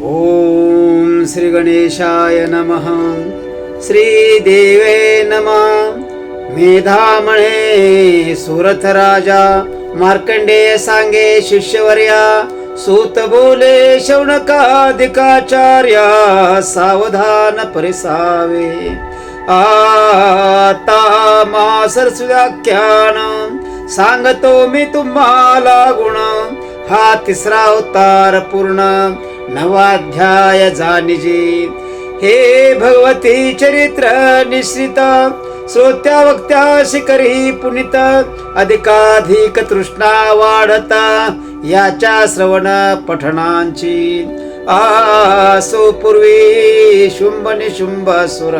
ॐ श्रीगणेशाय नमः। श्रीदेवे नमः। मेधामणे सुरथराजा मार्कंडेय सांगे शिष्यवर्या सूत बोले शौनकाधिकाचार्या सावधान परिसावे। आता मा सरस्वत्याख्यान सांगतो मी तुम्हाला गुण हा तिसरा अवतार पूर्ण। नवाध्याय जानिजी. हे भगवती चरित्र निश्रित. श्रोत्या वक्त्या शिखरी पुनित. अधिकाधिक तृष्णा वाढता. याच्या श्रवण पठणांची. आसो पूर्वी शुंभ निशुंभ सुर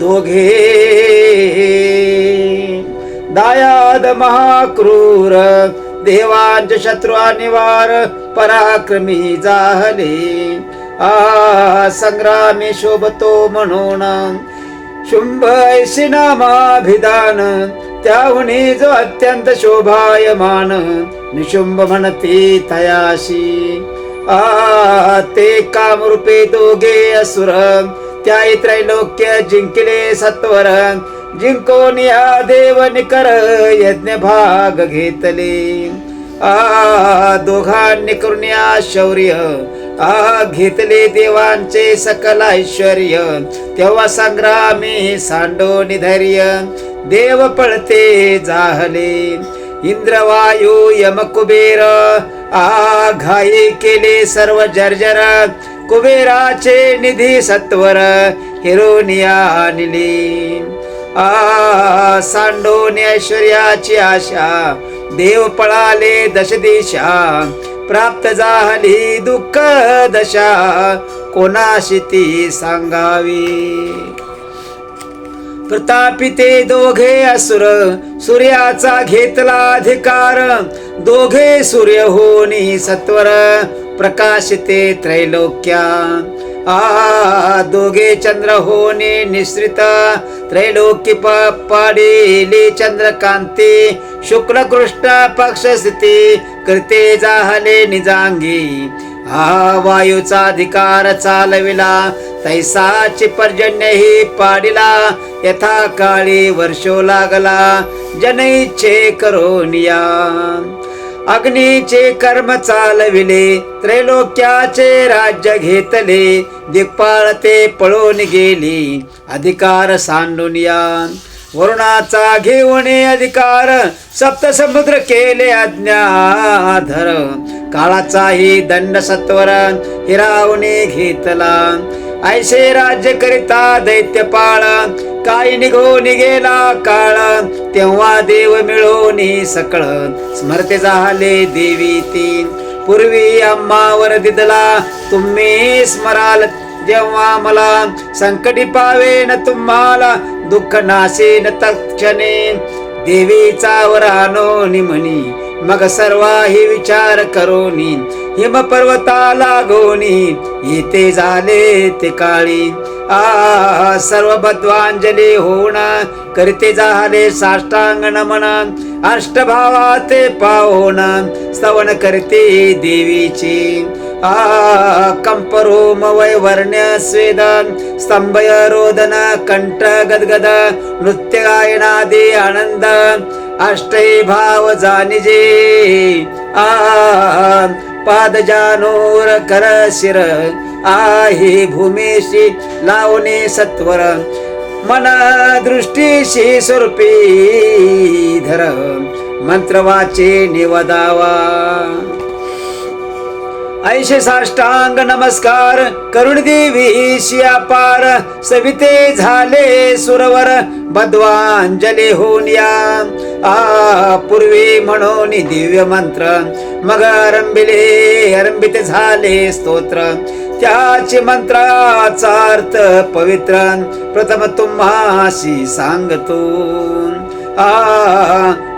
दोघे. दायाद महाक्रूर. देवांच शत्रू निवार पराक्रमी जाहले. आ संग्रामी शोभतो म्हणून. शुंभ ऐशी नामाभिधान त्याहुनी जो अत्यंत शोभायमान निशुंभ म्हणती तयाशी. आ ते कामरूपे दोघे असुर त्या त्रैलोक्य जिंकले सत्वर. जिंकोन या देव निकर यज्ञ भाग घेतले. आ दोघांनी करून या शौर्य. आ घेतले देवांचे सकल ऐश्वर्य. तेव्हा संग्रामी सांडो निधैर्य. देव पळते जाहले. इंद्रवायू यमकुबेर. आ घाई केले सर्व जर्जर. कुबेराचे निधी सत्वर हिरोनिया निली. आ सांडोनी ऐश्वर्याची आशा देव पळाले दश दिशा प्राप्त झाली दुःख दशा कोणाशी ती सांगावी? प्रतापी ते दोघे असुर सूर्याचा घेतला अधिकार दोघे सूर्य होनी सत्वर प्रकाशिते त्रैलोक्या. आ दोघे चंद्र होने निश्रित त्रैलोक्य पाडिले चंद्रकांती शुक्ल कृष्ण पक्ष स्थिती कृते जाहले निजांगी. हा वायूचा अधिकार चालविला तैसाची पर्जन्य ही पाडिला यथा काळी वर्षो लागला जनईचे करोनिया अग्नीचे कर्म चालविले त्रैलोक्याचे राज्य घेतले दिग्पाळ ते पळून गेली अधिकार सांडून या. वरुणाचा घेऊन अधिकार सप्त समुद्र केले अज्ञाधर. काळाचाही दंड सत्वर हिरावणे घेतला. ऐसे राज्य करिता दैत्यपाळ काही निघून गेला काळ तेव्हा देव मिळवणी सकळ. स्मरते झाले देवी तीन. पूर्वी अम्मावर दिदला तुम्ही स्मराल. जेव्हा मला संकटी पावेन तुम्हाला दुःख नासेन तक्षणे देवीचा वरानो निमनी मग सर्वाही विचार करोनी. हिम पर्वताला गोनी येते झाले ते काळी. आ सर्व बद्वांजली होऊन करते झाले साष्टांग नमन अष्टभावा ते पाहोण स्तवन करते देवीची. कंपरोम कंपरोम वैवर्ण्य स्वेद स्तंभय रोदन कंठ गदगद नृत्य गायनादी आनंद अष्टै भाव जानिजे. आ पाद जानोर कर शिर आहे भूमीशी लावणे सत्वर. मना दृष्टीशी स्वरूपी धर. मंत्रवाचे निवदावा. ऐशे साष्टांग नमस्कार. करुण देवी शियापार. सविते झाले सुरवर. बद्वांजली होऊन या. आ पूर्वी म्हणून दिव्य मंत्र. मग आरंभिले आरंभित झाले स्तोत्र. त्याचे मंत्राचा अर्थ पवित्र. प्रथम तुम्हाशी सांगतो. आ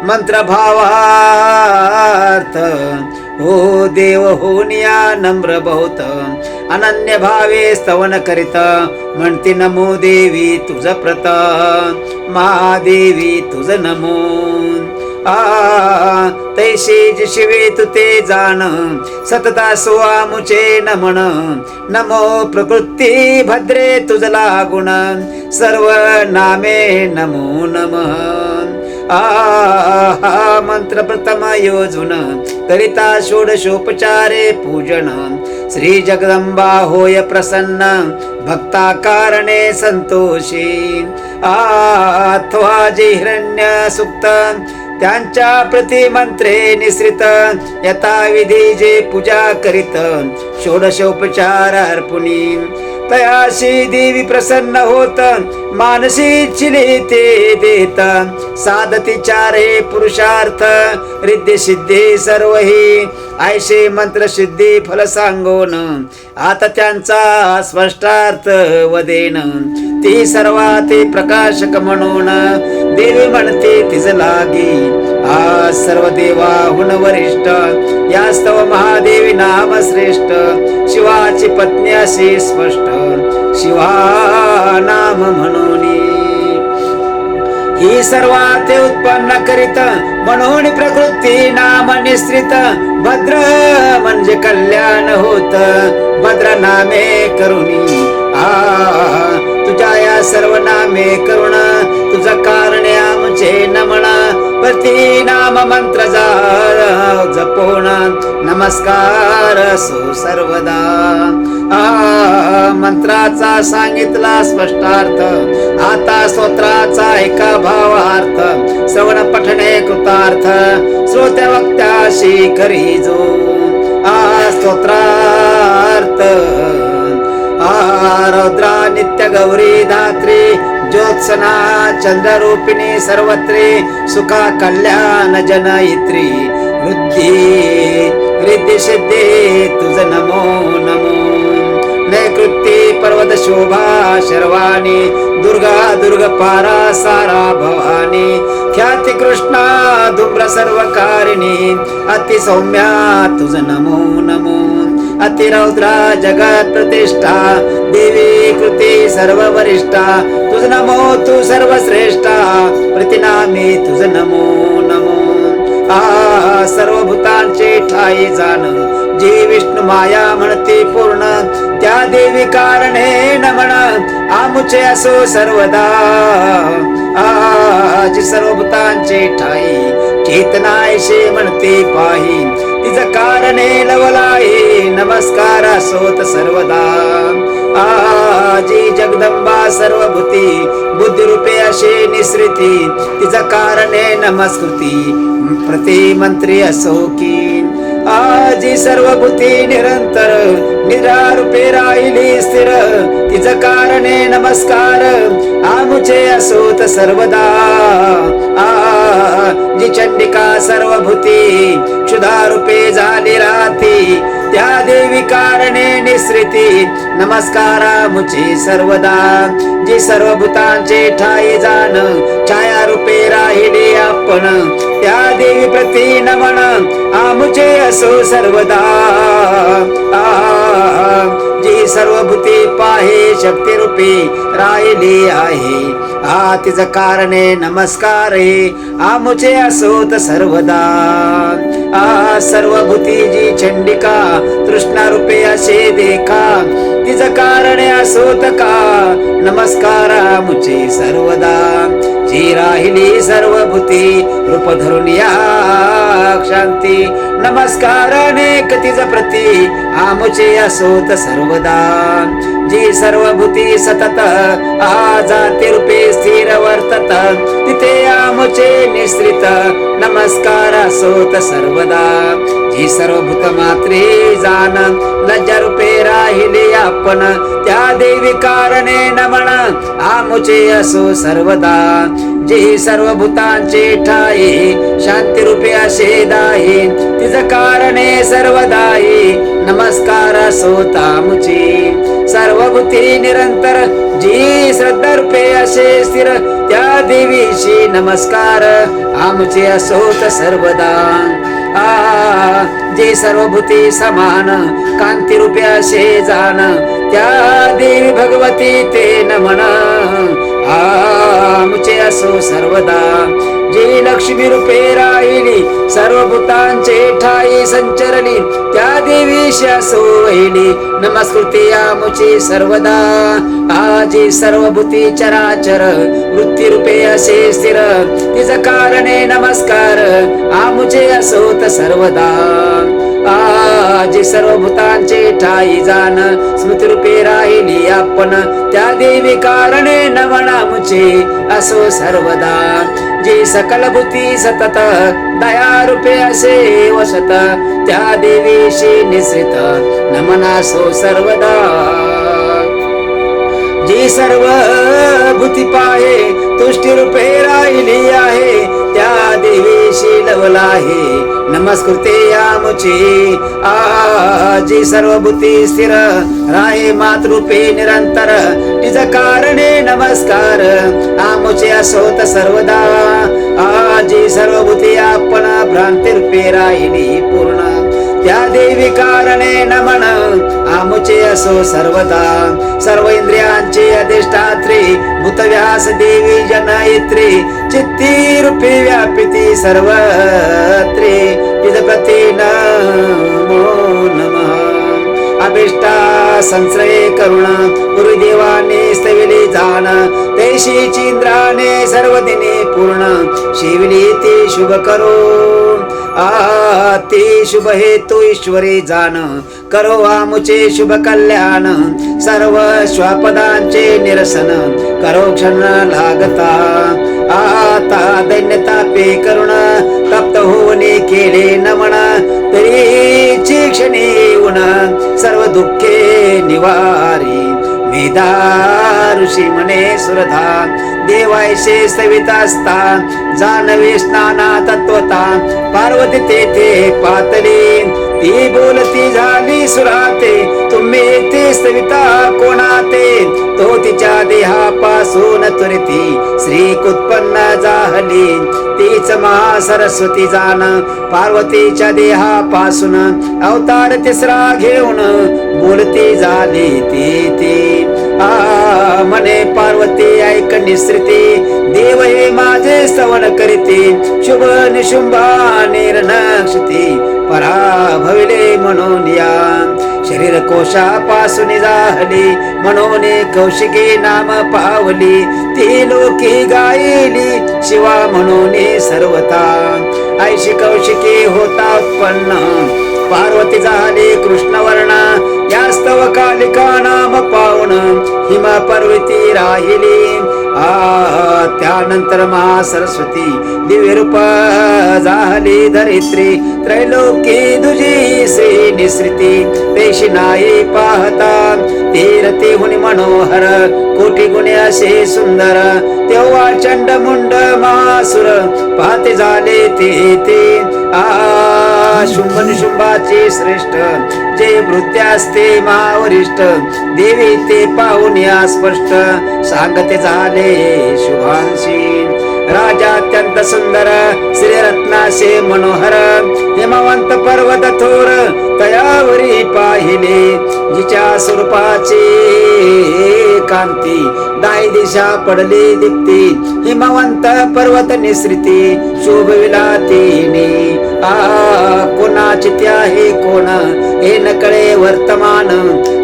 मंत्र भावार्थ हो देव होनिया नम्र बहुत. अनन्य भावे स्तवन करीत. म्हणते नमो देवी तुझ प्रत. महादेवी तुझ नमो. आ तैशी जी शिवे ते जाण सतता सुवामुचे नमन नमो प्रकृती भद्रे तुझला गुण सर्व नामे नमो नमः. आ हा मंत्र प्रथम योजुन करिता षोडशोपचारे पूजन श्री जगदंबा होय प्रसन्न भक्ता कारणे संतोषी. अथवा जे हिरण्य सुक्त त्यांच्या प्रतिमंत्रे निश्रित निसृत यथाविधी जे पूजा करीत षोडशोपचार अर्पुणी तयाशी देवी प्रसन्न होत मानसी चिले ते देत. साधती चारे पुरुषार्थ रिद्धी सिद्धी सर्व ही आयशे मंत्र सिद्धी फल सांगोन. आता त्यांचा स्पष्टार्थ वदेन. ती सर्वा ते प्रकाशक म्हणून देवी म्हणते तिज लागी. आ सर्व देवाहुन वरिष्ठ यास्तव महादेवी नाम श्रेष्ठ शिवाची पत्नी असे स्पष्ट. शिवा नाम म्हणून ही. सर्वा ते उत्पन्न करीत म्हणून प्रकृती नाम निश्रित भद्र म्हणजे कल्याण होत भद्र नामे करुणी. तुझ्या या सर्व नामे करुण तुझ कारणे आमचे नमण. प्रति नाम मंत्र जा जपोण नमस्कार असो सर्वदा. मंत्राचा सांगितला स्पष्टार्थ. आता स्तोत्राचा एका भावार्थ. श्रवण पठणे कृतार्थ. श्रोत्या वक्त्याशी करी जो आ स्तोत्रार्थ. रौद्रा नित्य गौरी धात्री ज्योत्सना चंद्ररूपिणी सर्वत्री सुखा कल्याण जनयित्री वृद्धी रिद्धि सिद्धि तुझ नमो नमो। नैकृती पर्वत शोभा शर्वाणी दुर्गा दुर्ग पारा सारा भवानी ख्याति कृष्णा धुम्र सर्वकारिणी अति सौम्या तुझ नमो नमो। अतिरौद्रा जगत प्रतिष्ठा देवी कृती सर्व वरिष्ठा तुझ नमो तू सर्वश्रेष्ठा प्रतिनामी तुझ नमो नमो. आ सर्व भूतांचे ठाई जाण जी विष्णू माया म्हणते पूर्ण त्या देवी कारणे नमन आमुचे असो सर्वदा. आज सर्व भूतांचे ठाई चेतनायशे म्हणते पाही. तिच कारणे लवलाये नमस्कार असोत सर्वदा. आजी जगदंबा सर्वभूती. बुद्धिरूपे असे निसृती. तिच कारणे नमस्कृती. प्रतिमंत्री असो की आजी सर्वभूती निरंतर निरारूपे राहिली स्थिर. तिच कारणे नमस्कार. आमुचे असोत सर्वदा. आ जी चंडिका सर्वभूती क्षुधारूपे झाली राहती त्या देवी कारणे निसृती. नमस्कारा मुची सर्वदा. जी सर्व भूतांचे ठाई जाण छाया रूपे राहिले आपण. त्या देवी प्रती नमन आमुचे असो सर्वदा. आ, जी सर्व भूती पाहे शक्ती रूपी राहिली आहे. हा तिच कारणे नमस्कार हे आमुचे असोत सर्वदा. आ सर्व भूती जी चंडिका तृष्णा रूपे असे देखा. तिच कारणे असोत का? नमस्कार आमुचे सर्वदा. जी राहिली सर्व भूती रूप धरून या शांती नमस्कार अनेक तिज प्रती आमचे असोत सर्वदा। जी सर्व भूती सतत आ जाती रूपे स्थिर वर्तत तिथे आमचे निश्रित नमस्कार असोत सर्वदा। जी सर्व भूत मात्रे जाण लज्जा रूपे राहिले आपण. त्या देवी कारणे नमन आमुचे असो सर्वदा. जे सर्व भूतांचे ठाई शांती रूपे असे दाही तिज कारणे सर्वदाई. नमस्कार असो तामुची. सर्व भूती निरंतर. जी श्रद्धा रूपे असे स्थिर त्या देवीशी नमस्कार. आमचे असोत सर्वदा. जे सर्वभूती समान कांती रूपे असे जाण त्या देवी भगवती ते नमन आमचे असो सर्वदा. जी लक्ष्मी रूपे राहिली सर्व भूतांचे ठाई संचरणी त्या देवीशी सोयली नमस्कृती आमुची सर्वदा. आजी सर्व भूती चराचर वृत्ती रूपे असे स्थिर. तिच कारणे नमस्कार आमुचे असोत सर्वदा. आजी सर्व भूतांचे ठाई जाण स्मृतिरूपे राहिली आपण. त्या देवी कारणे नमनामुचे असो सर्वदा. जी सकल भूती सतत दया रूपे असे वसत त्या देवीशी निसृत नमनासो सर्वदा. जी सर्व भूती पाहे तुष्टी रूपे राहिली आहे त्या देवीशी लवला आहे. नमस्कृते यामुची आजी जी सर्व भूती स्थिर राहे मातृपे निरंतर. तिज कारणे नमस्कार आमुचे असोत सर्वदा. आजी सर्व भूती आपण भ्रांतीरूपे राहिली पूर्ण. त्या देवी कारणे नमन आमुचे असो सर्वदा. सर्व इंद्रियांचे अधिष्ठात्री भूतव्यास देवी जनयित्री चित्ती रूपी व्यापिती सर्वत्री. तिज नमो नमः। अभिष्टा संश्रये करुण गुरुदेवाने स्तविली जाण तेशी चिंद्राने सर्व दिने पूर्ण। शिवली ते शुभ करो आ ते शुभ हेतु ईश्वरी जाण करो आमुचे शुभ कल्याण सर्व स्वापदांचे निरसन करो क्षण लागता. आता दैन्यता पे करुण तप्त होऊने केले नमन तरी क्षणी येऊन सर्व दुःखे निवारी. मेदा ऋषी मने सुरधा देवायसे सविता असता जानवे स्नाना तत्वता पार्वती तेथे पातली. ती बोलती झाली सुराते तुम्ही ते सविता कोणाते? तो तिच्या देहापासून तुरती श्री उत्पन्न जाहली तीच महासरस्वती जाण पार्वतीच्या देहापासून अवतार तिसरा घेऊन बोलती झाली ती ती. आ मने पार्वती ऐक निसृती देव हे माझे सवन करीते शुभ निशुंभा निर्नक्षती पराभविले म्हणून या शरीर कोशापासून जाहली म्हणून कौशिके नाम पावली ती लोकी गायली शिवा म्हणून सर्वता ऐशी कौशिके होता उत्पन्न पार्वती झाली कृष्णवर्ण यास्तव कालिका नाम हिमा पर्वती राहिली. आ त्यानंतर महासरस्वती दिव्य रूप झाली धरित्री. त्रैलोकी दुजी श्री निसृती पेशी नाही पाहता. तीरती हुनी मनोहर कोटी गुणे असे सुंदर. तेव्हा चंड मुंड मासुर पाहते झाले ते ते. आ शुंभ निशुंभाचे श्रेष्ठ. जे भृत्य असते महावरिष्ठ. देवी ते पाहून या स्पष्ट. सांगते झाले शुभांशी. राजा अत्यंत सुंदर श्रीरत्नाशे मनोहर. हिमवंत पर्वत थोर तयावरी पाहिले. जिच्या स्वरूपाची कांती दाई दिशा पडली दिप्ती. हिमवंत पर्वत निसृती शोभविला तिने. आ कोणाची त्या कोण? हे नकळे वर्तमान.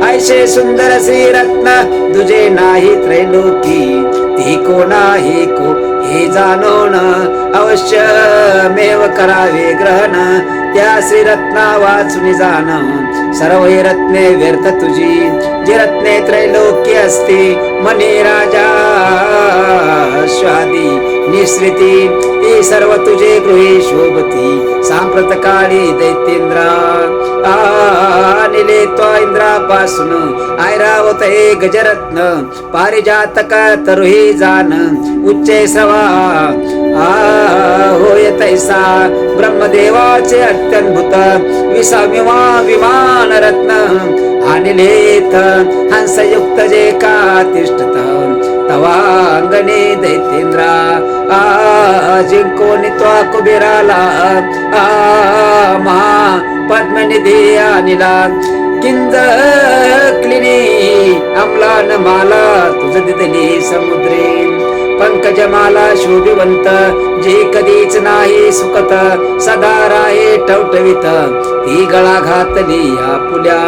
ऐशे सुंदर श्री रत्न तुझे नाही त्रैलोकी. ती कोणा हे को हे जाणून अवश्य मेव करावे ग्रहण. त्या श्रीरत्ना वाचून जाण. सर्व हे रत्ने व्यर्थ तुझी. जी रत्ने त्रैलोक्य असते मने राजा स्वादी निश्रिती ती सर्व तुझे गृहे शोभती. सांप्रत काळी दैत्येंद्रा आनिले तो इंद्रापासून. ऐरावत हे गजरत्न. पारिजातक तरुही जान. उच्चे सवा आ होय तैसा. ब्रह्मदेवाचे अत्यंभूत. विसाविमा विमान रत्न आणलेथ हंसयुक्त जे का तिष्ठत. तवांगणे दैतेंद्रा आ जिंकोनी त्वा कुबेराला आ महा पद्मनिधी आणला किंज क्लिनी अमलान माला तुझ दिदली समुद्रे पंकजमाला शोभिवंत. जे कधीच नाही सुकत सदा राहे ठवठवित. ती गळा घातली आपुल्या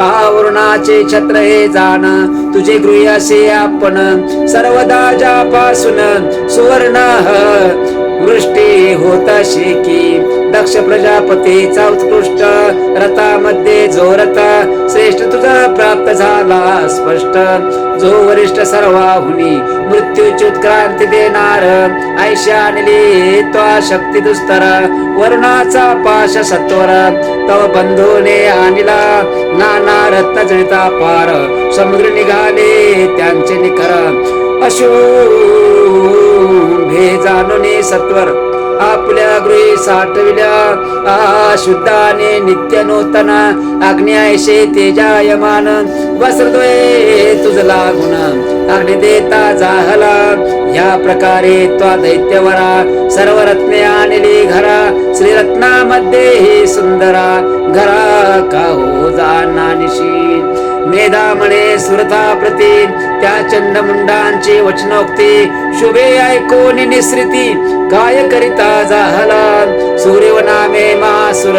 आवरणाचे छत्र हे जाण तुझे गृह असे आपण. सर्वदा ज्यापासून सुवर्ण वृष्टी होत शेकी दक्ष प्रजापतीचा उत्कृष्ट रथामध्ये जो रथ श्रेष्ठ तुझा प्राप्त झाला स्पष्ट. जो वरिष्ठ सर्वाहुनी मृत्यूची उत्क्रांती देणार ऐशा आणली तो शक्ती दुस्तर वरुणाचा पाश सत्वर. तव बंधूने आणला नाना रत्न जळिता पार समुद्र निघाले त्यांचे निकर अशुभे जाणून सत्वर आपल्या गृही साठविल्या. शुद्धाने नित्य नूतन अग्न्यायशे तेजायमान. वस्त्रद्वये तुझ लागून. अग्नि देता जाहला. या प्रकारे त्वा दैत्यवरा सर्व रत्ने आणली घरा. श्रीरत्नामध्ये ही सुंदरा. घरा का हो जानानिशी? मेधा म्हणे सुरता प्रती त्या चंडमुंडांची वचनोक्ती. शुभे ऐकून निसृती काय करिता जाहला सूर्य नामे मासुर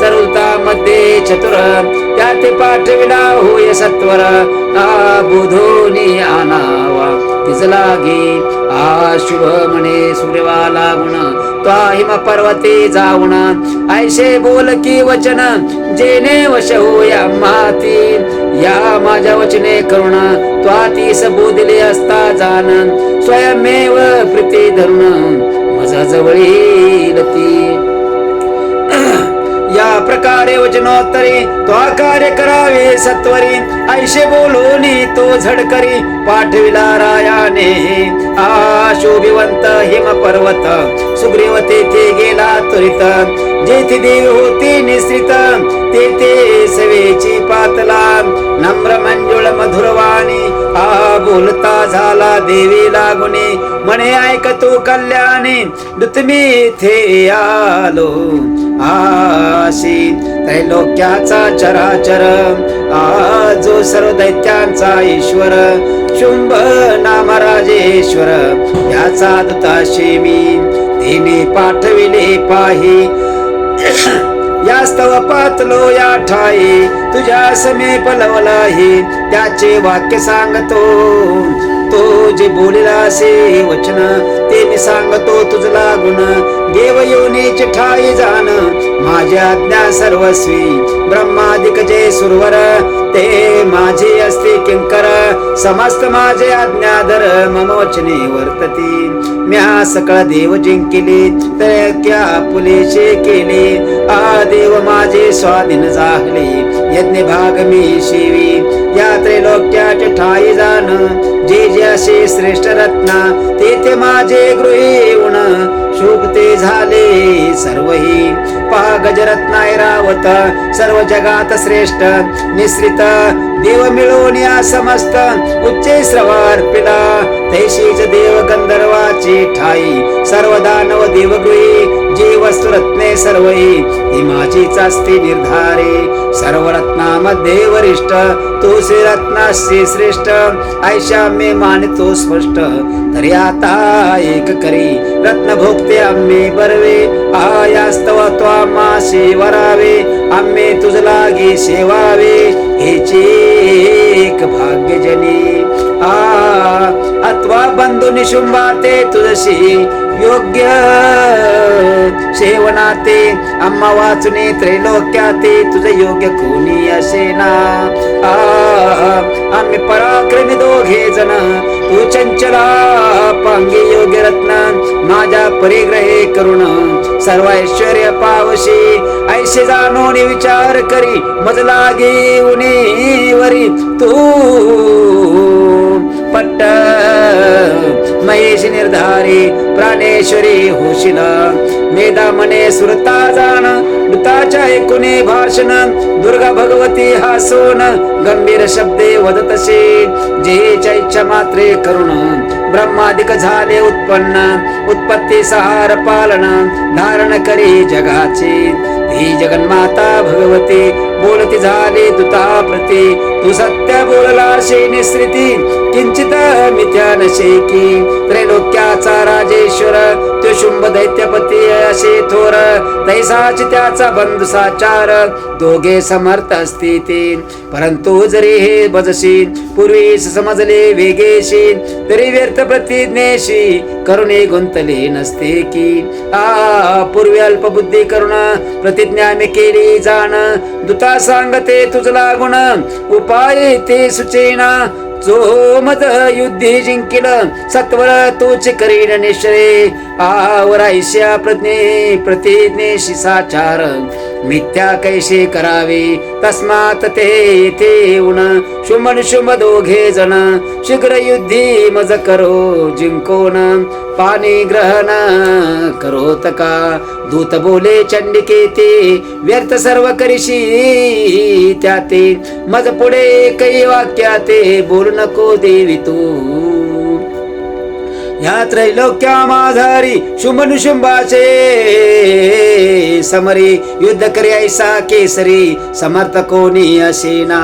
सरुता मध्ये चतुर. त्या ते पाठविला होय सत्वर आ बुधोनी आनावा तिच लागे आ शुभ म्हणे सूर्यवाला गुण त्वा हिम पर्वते जाऊन. ऐशे बोल की वचन जेने वश होया माती या माझ्या वचने करुण त्वा तीस बोधिले असता जाण स्वयमेव प्रीती धरुण माझा जवळ येईल ती. या प्रकारे वचनोत्तरी त्वा कार्य करावे सत्वरी. ऐशे बोलूनी तो झडकरी पाठविला रायाने. आशोभिवंत हिम पर्वत सुग्रीव तेथे गेला त्वरित. जेथे देव होती निश्रित तेथे सवेची पातला. नम्र मंजुळ मधुरवाणी आ बोलता झाला देवी लागुनी. म्हणे ऐक तू कल्याणी दुतमी थे आलो. आशी त्रैलोक्याचा चराचर आ तो सर्व दैत्यांचा ईश्वर. शुंभ नाम राजेश्वर. याचा दुताशी मी तिने पाठविले पाही. यास्तव पातलो या ठाई. तुझ्या समीप पलवलाही त्याचे वाक्य सांगतो. तो जे बोलिला असे वचन ते मी सांगतो तुझला गुण. देव योनीची ठाई जाण. माझ्या आज्ञा सर्वस्वी. ब्रह्मादिक जे सुरवर ते माझे असते किंकर. समस्त माझे आज्ञाधर मम वर्तती. म्या सकळ देव जिंकिले तर त्या पुलेचे केले. आ देव माझे स्वाधीन जाहले यज्ञ भाग मी शिवी. या त्रैलोक्याचे ठाई जाण श्रेष्ठ रत्ना तेथे माझे गृही उण शुभते झाले सर्वही. पहा गजरत्नाय रावत सर्व जगात श्रेष्ठ निश्रित देव मिळून या समस्त उच्चे श्रवार पिला तैशीच देव गंधर्वाची ठाई सर्व दानव देवगृही जी वस्तुरत्ने सर्व सर्वही ती असते निर्धारे। सर्व रत्नामध्ये वरिष्ठ तू श्री रत्नाशी श्रेष्ठ ऐशा मे मानतो स्पष्ट। तरी आता एक करी रत्न भोगते आम्ही बरवे। आयास्तव त्वा आम्हाशी वरावे। आम्ही तुझ लागी सेवावे। हेची एक भाग्यजनी। बंधू निशुंबा ते योग्य सेवनाते आम्हा वाचुने त्रैलोक्याते तुझे योग्य कोणी असे ना आम्ही पराक्रमी दोघे जण तू चंचला पांगी योग्य रत्न माझ्या परिग्रहे करुण सर्व ऐश्वर्य पावशी ऐसे जाणून विचार करी मज लागे उनी वरी तू. पट्ट महेश निर्धारी प्राणेश्वरी होशिला। मेधा मने सुरता जाण मृताच्या ऐकुने भाषण। दुर्गा भगवती हासून गंभीर शब्दे वदतसे। जे इच्छा मात्रे करुण ब्रह्मादिक झाले उत्पन्न। उत्पत्ती सहार पालन धारण करी जगाचे। ही जगन्माता भगवती बोलती झाली तुता प्रती तू सत्य बोलला शे निश्रिती किंचित मिथ्या नशे की त्रैलोक्याचा राजेश्वर तो शुंभ दैत्यपती असे थोर. तैसाच त्याचा बंधू साचार दोघे समर्थ असती ते परंतु जरी हे बजशी पूर्वी समजले वेगेशी तरी व्यर्थ प्रतिज्ञेशी करुणे गुंतले नसते की. आ पूर्वी अल्पबुद्धी करुण प्रतिज्ञा मी केली जाण. दुता सांगते तुझला गुण उपाय ते सुचेना. जो मद युद्धे जिंकिल सत्वर तोच करीन निश्चय आवरायश्या प्रज्ञे प्रतिज्ञेशी साचार मिथ्या कैसे करावे? तस्मात ते येथे येऊन शुमन शुम दोघे जण. शीघ्र युद्धी मज करो जिंकोन पाणी ग्रहण करोत का? दूत बोले चंडिके ते व्यर्थ सर्व करीशी त्या ते मज पुढे काही वाक्या ते बोल नको देवी तू. या त्रैलोक्या माघारी शुंभ शुंभाचे समरी युद्ध करी ऐसा केसरी समर्थ कोणी असेना.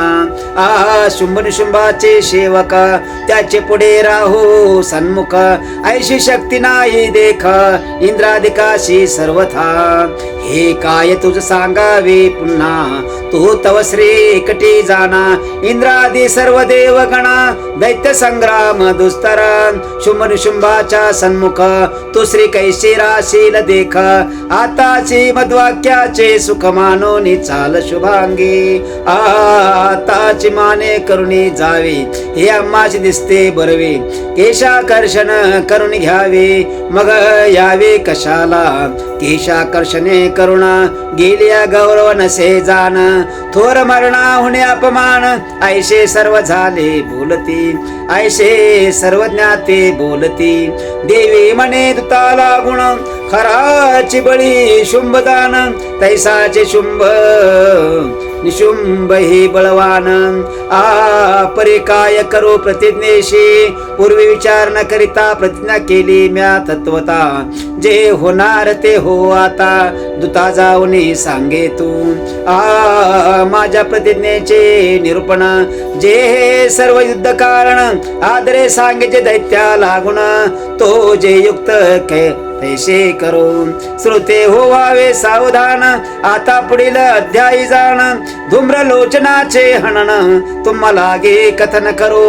आ शुंभ शुंभाचे सेवक त्याचे पुढे राहो सन्मुख. ऐशी शक्ती नाही देख इंद्राधिकाशी सर्वथा. हे काय तुझ सांगावे पुन्हा? तू तव श्री कटी जाना. इंद्रादी सर्व देवगणा दैत्य संग्राम दुस्तर. शुंभ शुंभाच्या सन्मुख. तू श्री कैसे देख. आताची मधवाक्याचे सुख मानोनी चाल शुभांगी. आताची माने करुणी जावी. हे अम्माची दिसते बरवी. केशाकर्षण करून घ्यावे. मग यावे कशाला? केशाकर्षणे करुणा. गेल्या गौरव नसे जाण थोर मरणा होणे अपमान. ऐशे सर्व झाले बोलती. ऐशे सर्व ज्ञाते बोलती. देवी म्हणे दुता गुण खराची बळी शुंभदान तैसाचे शुंभ. निशुंभ हे बळवान आपरे काय करो प्रतिज्ञेशी पूर्वी विचार न करिता प्रतिज्ञा केली म्या तत्वता जे होणार ते हो आता दुता जाऊने सांगे तू आ माझ्या प्रतिज्ञेचे निरूपण। जे हे सर्व युद्ध कारण आदरे सांगेचे दैत्या लागून तो जे युक्त कै पैसे करून श्रोते हो व्हावे सावधान. आता पुढील अध्यायी जाण. धूम्र लोचनाचे हनन. तुम्हाला गे कथन करो.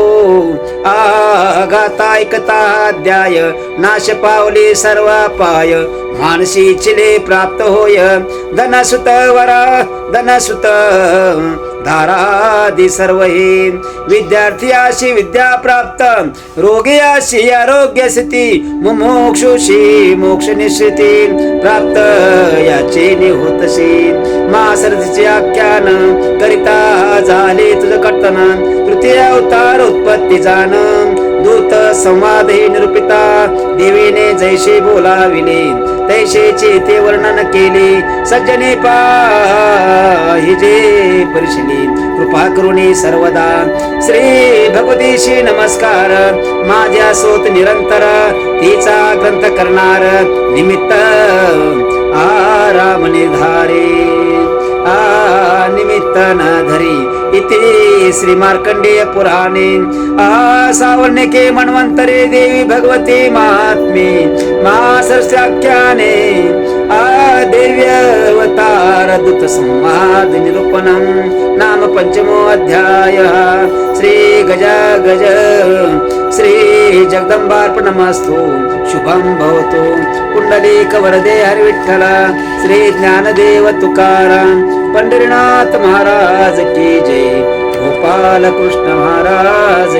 आघाता ऐकता अध्याय. नाश पावली सर्व पाय मानसी चिले प्राप्त होय. धनसुत वरा धनसुत. धारादी सर्व हे विद्यार्थी अशी विद्या प्राप्त. रोगी अशी आरोग्य स्थिती. मुमोक्षुषी मोक्ष निश्चिती प्राप्त. याचे निहोतशी मासरथीचे आख्यान करिता झाले तुझ कर्तन तृतीय अवतार उत्पत्ती जाण. दूत संवाद हे निरूपिता. देवीने जैसे बोलाविले तैसेचे ते वर्णन केले. सज्जने पाहिजे परिशिली कृपा करुणे सर्वदा. श्री भगवतीशी नमस्कार. माझ्या सोत निरंतर तिचा ग्रंथ करणार निमित्त. आराम निर्धारे. आ धरी इति श्री मार्कंडेय पुराणे. आ सावर्णिके मन्वंतरे देवी भगवती महात्मे मासस्याख्याने आ देव्यवतार दूत संवाद निरूपणम नाम पंचमो अध्याय श्री गज गज श्री जगदंबार्पणमस्तु शुभं भवतु कुण्डलीकवरदे वरदे हरि विठ्ठल श्री ज्ञानदेव तुकाराम पंढरीनाथ महाराज की जय गोपाल कृष्ण महाराज